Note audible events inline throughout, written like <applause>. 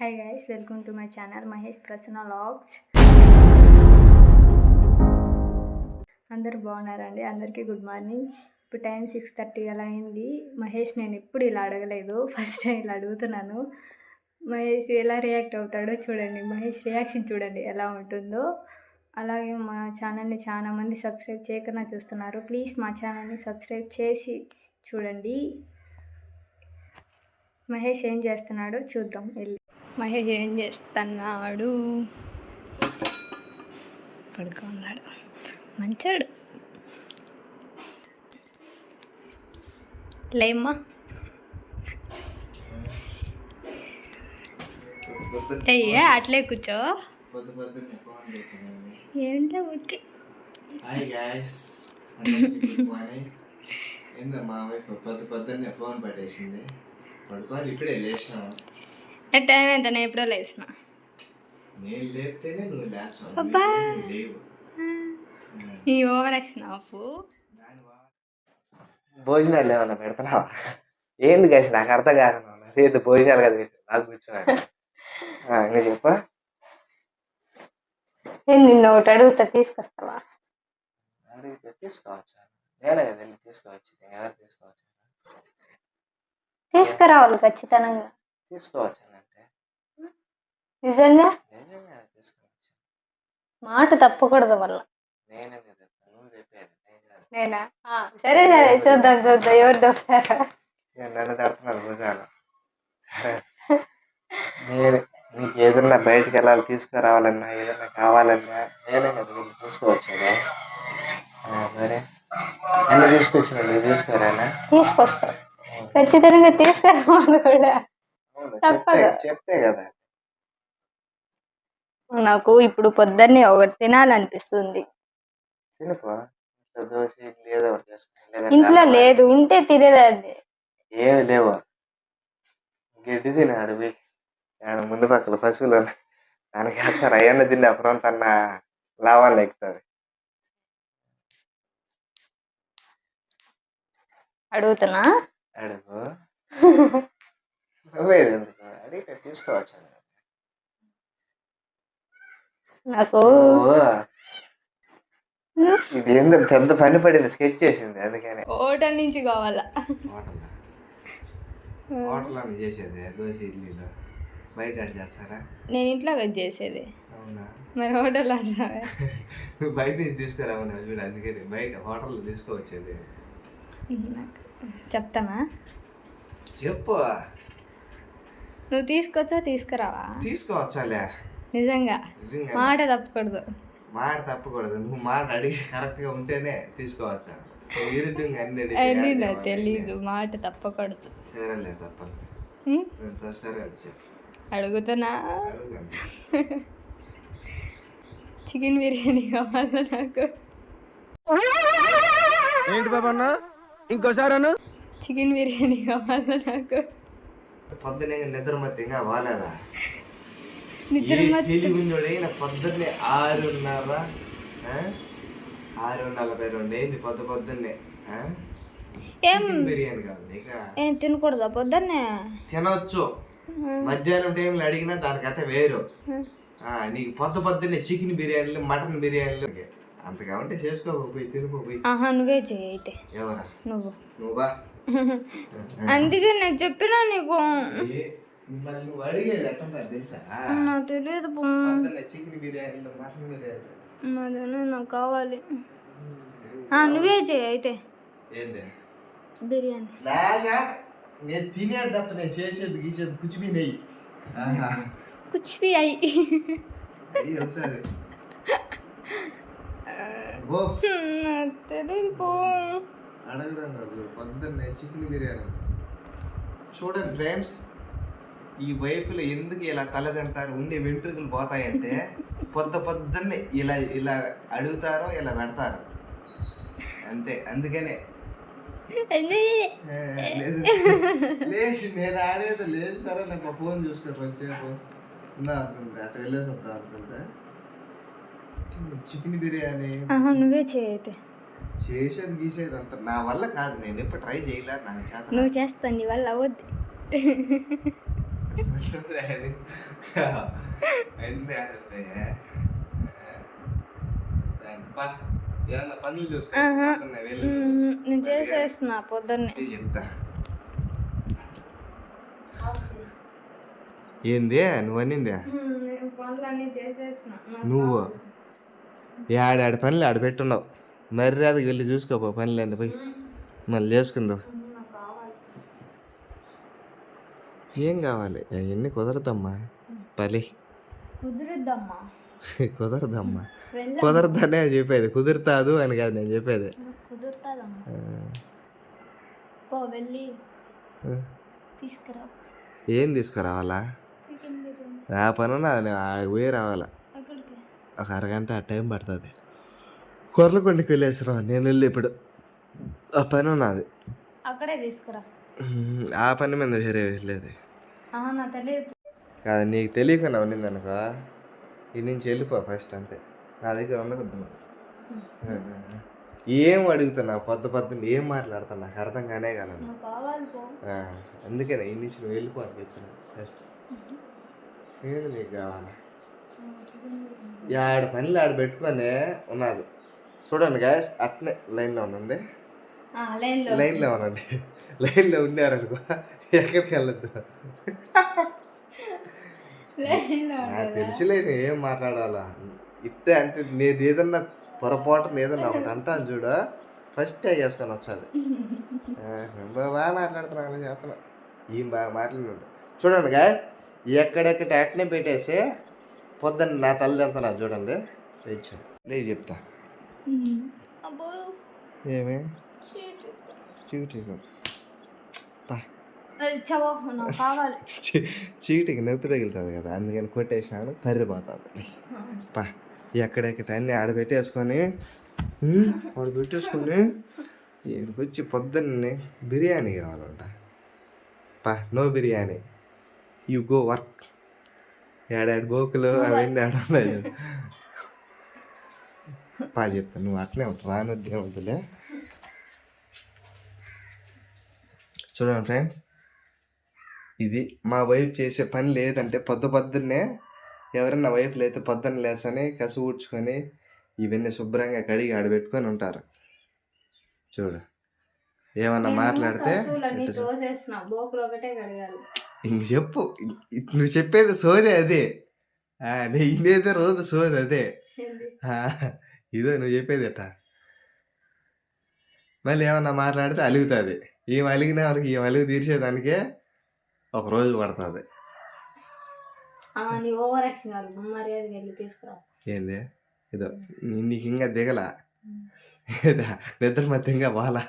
Hi guys welcome to my channel Mahesh Prasanna logs అందరు బాగున్నారండి? అందరికీ గుడ్ మార్నింగ్ ఇప్పుడు టైం సిక్స్ థర్టీ అలా అయింది. మహేష్ నేను ఎప్పుడు ఇలా అడగలేదు. ఫస్ట్ టైం ఇలా అడుగుతున్నాను. మహేష్ ఎలా రియాక్ట్ అవుతాడో చూడండి. మహేష్ రియాక్షన్ చూడండి ఎలా ఉంటుందో. అలాగే మా ఛానల్ని చాలా మంది సబ్స్క్రైబ్ చేయకుండా చూస్తున్నారు. ప్లీజ్ మా ఛానల్ని సబ్స్క్రైబ్ చేసి చూడండి. మహేష్ ఏం చేస్తున్నాడో చూద్దాం. వెళ్ళి మహేష్ ఏం చేస్తున్నాడు? పడుకున్నాడు మంచాడు. లేమ్మా. అయ్యే అట్లే కూర్చో. ఏంటో ఊరికే? హాయ్ గాయస్ <laughs> ఏందమ్మా పొద్దు పొద్దున్నే ఫోన్ పట్టేసింది. పడుకోవాలి ఇప్పుడే లేచినావు టైం ఎంత? నేను ఎప్పుడో లేచిన. నేను లేపితేనే నువ్వు లేచావు. అబ్బా. నువ్వు లేవు. ఈ ఓవర్ యాక్షన్ ఆపు. భోజనాలు ఏమన్నా పెడుతున్నావా ఏంది కలిసి నాకు అర్థం కాకుండా లేదు భోజనాలు కదా పెట్టు. నాకు కూర్చున్నాను ఇంకా చెప్ప. నేను నిన్న ఒకటి అడుగుతా తీసుకొస్తావా? అడిగితే తీసుకోవచ్చా. నేనే కదా వెళ్ళి తీసుకోవచ్చు. నేను ఎవరు తీసుకోవచ్చు? తీసుకురావాలి ఖచ్చితంగా. తీసుకోవచ్చు నిజంగా? మాట తప్పకూడదు వల్ల నేనే సరే సరే చూద్దాం చూద్దాం. ఎవరు దొరుకుతారా నేను నన్ను తడుతున్నారు భుజాలు నేను నీకు ఏదన్నా బయటికి వెళ్ళాలి తీసుకురావాలన్నా ఏదన్నా కావాలన్నా నేనే కదా వెళ్ళి తీసుకోవచ్చేది. మరి? అన్ని తీసుకొచ్చిన నువ్వు తీసుకోరానా? తీసుకొస్తా. ఖచ్చితంగా తీసుకురావాలి కూడా. తప్పదు. చెప్తే కదా. నాకు ఇప్పుడు పొద్దున్నే ఒకటి తినాలనిపిస్తుంది. తినుకో. ఇంట్లో దోశ ఇడ్లీ ఏదో ఒకటి చేసుకో లేదంటే ఇంట్లో అన్నం. లేదు ఉంటే తినేదాన్ని. ఏమి లేవు. గడ్డి ఆడ ముందు పక్కల పశువులు ఉన్నాయి. దానికి వేస్తారు అయ్యన్న తిని అప్పుడు తన లాభాలు ఎక్కుతుంది అడుగుతున్నా? అడుగు. నువ్వేది ఎందుకు? తీసుకోవచ్చు. నాకు ఓ, ఇది ఏందో పెద్ద పని పడింది స్కెచ్ చేసింది అందుకని. హోటల్ నుంచి కావాలా? హోటల్. హోటల్ అని చేసేది దోశ ఇడ్లీలో. బయట చేస్తారా? నేను ఇంట్లో కదా చేసేది. అవునా? మరి హోటల్ అన్నావే? నువ్వు బయట నుంచి తీసుకురామని చూడు అందుకని బయట హోటల్లో తీసుకోవచ్చేది. నాకు చెప్తానా చెప్పు. నువ్వు తీసుకొచ్చా తీసుకురావా? తీసుకోవచ్చాలే. నిజంగా. మాట తప్పకూడదు. మాట తప్పకూడదు. నువ్వు మాట అడిగి కరెక్ట్గా ఉంటేనే తీసుకోవచ్చా తెలీదు. మాట తప్పకూడదు. సరేలే? సరే చెప్పు. అడుగుతున్నా? అడుగుతాను <laughs> చికెన్ బిర్యానీ కావాలా నాకు? ఏంటి బాబన్న ఇంకోసారి అన్న? చికెన్ బిర్యానీ కావాలా నాకు? పొద్దునే నిద్ర మధ్య ఇంకా బాగాలేదా నిద్ర ఏ మత్తు తెలివినోడైన పొద్దున్నే ఆరున్నర? ఆరు నలభై రెండు అయింది పొద్దు పొద్దున్నే? ఏం బిర్యానీ కాదు ఏం తినకూడదా పొద్దున్నే? తినవచ్చు మధ్యాహ్నం టైంలో అడిగినా దానికైతే వేరు. నీకు పొద్దు పొద్దున్నే చికెన్ బిర్యానీలు మటన్ బిర్యానీలు అంత కావంటే చేసుకో పోయి తినుకో పోయి. ఆహా నువ్వే చెయ్యి అయితే. ఎవరా? నువ్వు. నువ్వా? <laughs> అందుకే నేను చెప్పినా నీకు. మరి నువ్వు అడిగేది ఎట్లా తెలుసా? నాకు తెలియదు చికెన్ బిర్యానీలు మటన్ బిర్యానీ అదే నాకు కావాలి. ఆ, నువ్వే చెయ్యి అయితే. ఏంది? బిర్యానీ. రాజా నేను తినేది తప్ప నేను చేసేది గీసేది కుచిపి నెయ్యి. కుచ్ బి అయి. అది అవుతుంది ఓ నాకు తెలియదు పో. అడగడం పొద్దున్నే చికెన్ బిర్యానీ. చూడండి ఫ్రెండ్స్. ఈ వైపులో ఎందుకు ఇలా తలదంటారు? ఉండే వెంట్రుకలు పోతాయంటే పొద్దు పొద్దున్నే ఇలా ఇలా అడుగుతారో ఇలా పెడతారు. అంతే అందుకనే. లేచి నేను ఆడేది లేదు సరే నాకు మా ఫోన్ చూసుకో కొంచెంసేపు ఉందా అనుకుంటా. అటు వెళ్ళేసి వద్దాం అనుకుంటా. చికెన్ బిర్యానీ. నువ్వే చేసేది గీసేది అంట. నా వల్ల కాదు నేను ఎప్పుడు ట్రై చేయలే నాకు చేత నువ్వు చేస్తా నీ వల్ల అవద్దు నేను చేసేస్తున్నా పొద్దున్నే చెప్తా ఏంది? నువ్వు అనిందే నువ్వు. ఆడాడి పనులు ఆడ పెట్టున్నావు? మర్యాదకి వెళ్ళి చూసుకోపో పనులు పోయి. మళ్ళీ చేసుకుందాం మ్మ్, నాకు కావాలి ఏం కావాలి? అవన్నీ కుదరదమ్మా? పలి. కుదురుద్దమ్మా. <laughs> కుదరదమ్మా. కుదరదనే చెప్పేది. కుదురుతాదు అని కాదు నేను చెప్పేది. కుదురుతుందమ్మా. వెళ్ళి. తీసుకురా. ఏం తీసుకురావాలా? ఆ పని ఆడికి పోయి రావాలా? ఒక అరగంట ఆ టైం పడుతుంది. కొర్లకొండకి వెళ్ళేసిరా నేను వెళ్ళి ఇప్పుడు. ఆ పని ఉన్నది అక్కడే తీసుకురా. ఆ పని మీద వేరే వెళ్ళేది కాదు నీకు తెలియకుండా ఉన్నింది అనుకో. ఈ నుంచి వెళ్ళిపో ఫస్ట్ అంతే. నా దగ్గర ఉండకూడదు. ఏం అడుగుతున్నా పొద్దు పొద్దున్న ఏం మాట్లాడతా నాకు అర్థం కానే కాలను అందుకనే ఈ నుంచి నువ్వు వెళ్ళిపో అని చెప్తున్నా ఫస్ట్. ఏది నీకు కావాలా? ఆడ పనులు ఆడ పెట్టుకొని ఉన్నది. చూడండి గ్యాస్ అట్నే లైన్లో ఉండండి. లైన్లో ఉండండి. లైన్లో ఉన్నారనుకో ఎక్కడికి వెళ్ళొద్దు. నాకు తెలిసిలేదు ఏం మాట్లాడాలా? ఇట్టే అంటే నేను ఏదన్నా పొరపాటు ఏదన్నా ఒకటి అంటాను చూడు ఫస్ట్ చేసుకొని వచ్చాది. బాగా మాట్లాడుతున్నాను చేస్తున్నా. ఏం బాగా మాట్లాడినాడు? చూడండి గా ఎక్కడెక్కడ అట్నే పెట్టేసి పొద్దున్న నా తల్లి నా చూడండి. వెయిట్ చేయండి. లేదు చెప్తా. ఏమే? షీట్. <laughs> చీటికి నొప్పి తగులుతుంది కదా అందుకని కొట్టేసినాను తర్రిపోతుంది పా ఎక్కడెక్కడ అన్నీ ఆడ పెట్టేసుకొని ఆడ పెట్టేసుకొని వచ్చి పొద్దున్నే బిర్యానీ కావాలంట. పా no biryani. You go work. ఏడాడు గోకులు అవన్నీ ఆడ ఉన్నాయి. చూడు. <laughs> పా చెప్తా నువ్వు అట్లే రానొద్దే వద్దులే చూడండి ఫ్రెండ్స్. ఇది మా వైఫ్ చేసే పని లేదంటే పొద్దు పొద్దున్నే ఎవరైనా వైఫ్ లేతే పొద్దున్న లేచని కసు ఊడ్చుకొని ఇవన్నీ శుభ్రంగా కడిగి ఆడబెట్టుకొని ఉంటారు. చూడు. ఏమన్నా మాట్లాడితే ఇంక చెప్పు. నువ్వు చెప్పేది సోదే అదే. ఆ, నే ఇదేదో రోజు సోది అదే. ఇదో నువ్వు చెప్పేది ఎట్టా. మళ్ళీ ఏమన్నా మాట్లాడితే అలుగుతుంది. ఈమె అలిగిన వరకు ఈమె అలుగు తీర్చేదానికే ఒక రోజు పడుతుంది. ఆ, నీ ఓవర్ యాక్షన్ కాదు మర్యాదకి వెళ్ళి తీసుకురా. ఏంది? ఇదో నీకు ఇంకా దిగల? నిద్ర మధ్య ఇంకా బాలా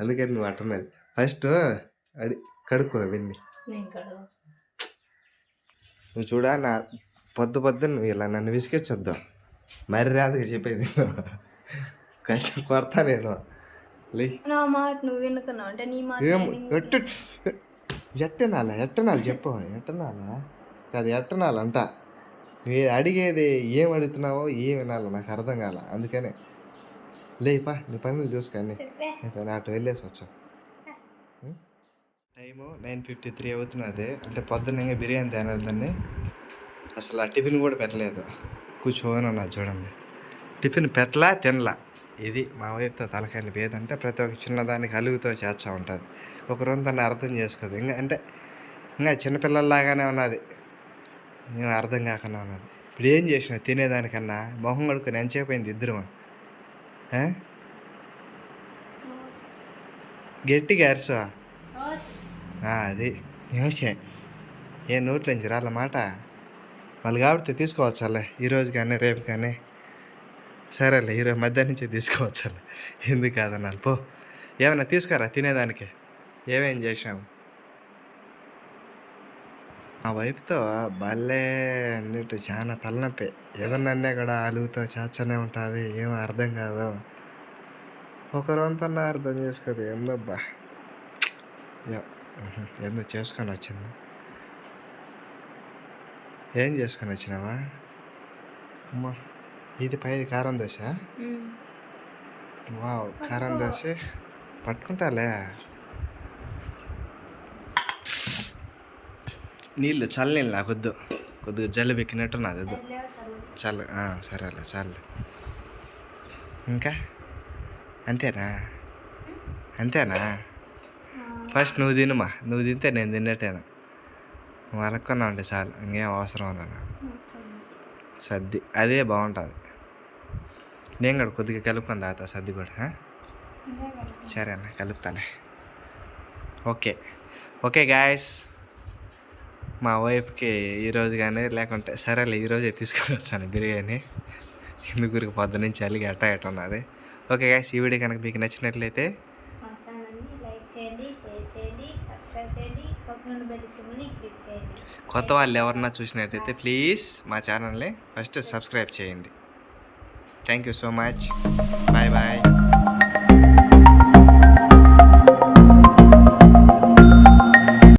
అందుకని నువ్వు అంటున్నది. ఫస్ట్ అడి కడుక్కో అవన్నీ నేను కడుగు నువ్వు చూడా నా పొద్దు పొద్దున్న నువ్వు ఇలా నన్ను విసిగించొద్దు మర్యాదగా చెప్పేది. నేను కష్టం కొడతా నేను. నా మాట నువ్వు వినుకున్నావు అంటే నీ మాట ఏం నేను వినుకున్నా. ఎట్ట ఎట్టనాలా? ఎట్టనాలి చెప్పు. ఎట్టనాలా? కాదు ఎట్టనాలంట. నువ్వు అడిగేది ఏం అడుగుతున్నావో ఏం వినాలి నాకు అర్థం కాల? అందుకనే. లేపా నీ పనులు చూసుకొని చెప్పే. నీ పని అటు వెళ్ళేసి వచ్చాం. టైము నైన్ ఫిఫ్టీ త్రీ అవుతున్నది అంటే పొద్దున్న బిర్యానీ తినలేదండి అసలు ఆ టిఫిన్ కూడా పెట్టలేదు. కూర్చోని చూడండి. టిఫిన్ పెట్టలా తినలా? ఇది మా వైపుతో తలకాయలు పేదంటే ప్రతి ఒక్క చిన్నదానికి అలుగుతో చేస్తూ ఉంటుంది. ఒక రోజు తను అర్థం చేసుకోదు. ఇంకా అంటే ఇంకా చిన్నపిల్లల్లాగానే ఉన్నది. ఇంకా అర్థం కాకుండా ఉన్నది. ఇప్పుడు ఏం చేసిన తినేదానికన్నా మొహం కడుకుని ఎంచేపోయింది ఇద్దరు? గట్టిగా అరుసా అది. ఓకే. ఏ నోట్లోంచి రాళ్ళ మాట? మళ్ళీ కాబట్టి తీసుకోవచ్చాలే ఈరోజు కానీ రేపు కానీ? సరేలే ఈరోజు మధ్యాహ్నం నుంచి తీసుకోవచ్చు ఎందుకు కాదన్నాను? పో. ఏమైనా తీసుకురా తినేదానికి. ఏమేం చేసాము ఆ వైపుతో భలే అన్నిటి చాలా తలనొప్పి. ఏదన్నా అన్నా కూడా అలుగుతో చాచనే ఉంటుంది ఏమో అర్థం కాదు. ఒకరంతన్నా అర్థం చేసుకోదు ఏందబ్బా. యా. ఏందో చేసుకొని వచ్చింది. ఏం చేసుకొని వచ్చినావా? అమ్మా. ఇది పైది కారం దోశ. వావ్ కారం దోశ. పట్టుకుంటాలే. నీళ్ళు చల్ల నీళ్ళు నాకు వద్దు కొద్దిగా జలుబు ఎక్కినట్టు నాది వద్దు. చల్లే చల్ల చల్ల సరేలే చాలు ఇంకా? అంతేనా? అంతేనా? ఫస్ట్ నువ్వు తినుమా? నువ్వు తింటే నేను తిన్నట్టేనా నువ్వు అలక్కున్నా ఉంటే చాలు. ఇంకేం అవసరం నాకు. సర్ది అదే బాగుంటుంది. నేను కూడా కొద్దిగా కలుపుకొని తాగుతా సర్ది కూడా సరే అన్న కలుపుతాలే. ఓకే. ఓకే గాయస్ మా వైఫ్కి ఈరోజు కానీ లేకుంటే సరేలే ఈరోజే తీసుకొని వచ్చాను బిర్యానీ. ఎందుకు పొద్దు నుంచి అలిగి అట్ట ఉన్నది. ఓకే గాయస్ ఈ వీడియో కనుక మీకు నచ్చినట్లయితే కొత్త వాళ్ళు ఎవరన్నా చూసినట్టయితే ప్లీజ్ మా ఛానల్ని ఫస్ట్ సబ్స్క్రైబ్ చేయండి. Thank you so much bye bye